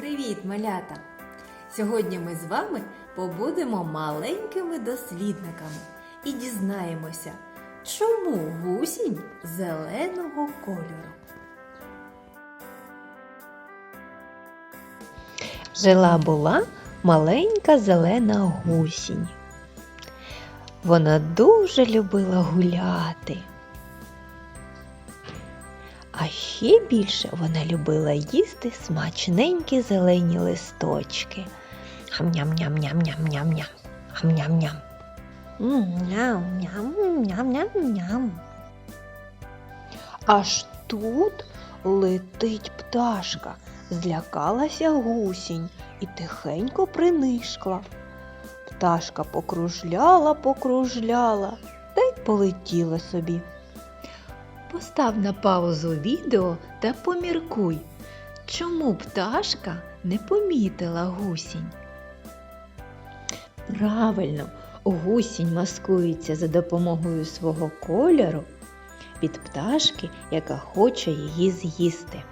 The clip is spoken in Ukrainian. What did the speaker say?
Привіт, малята! Сьогодні ми з вами побудемо маленькими дослідниками і дізнаємося, чому гусінь зеленого кольору. Жила була маленька зелена гусінь. Вона дуже любила гуляти. А ще більше вона любила їсти смачненькі зелені листочки. Хам-ням-ням-ням-ням-ням-ням. Хам-ням-ням. Ням-ням-ням-ням-ням. Аж тут летить пташка. Злякалася гусінь і тихенько принишкла. Пташка покружляла, покружляла та й полетіла собі. Постав на паузу відео та поміркуй, чому пташка не помітила гусінь. Правильно, гусінь маскується за допомогою свого кольору від пташки, яка хоче її з'їсти.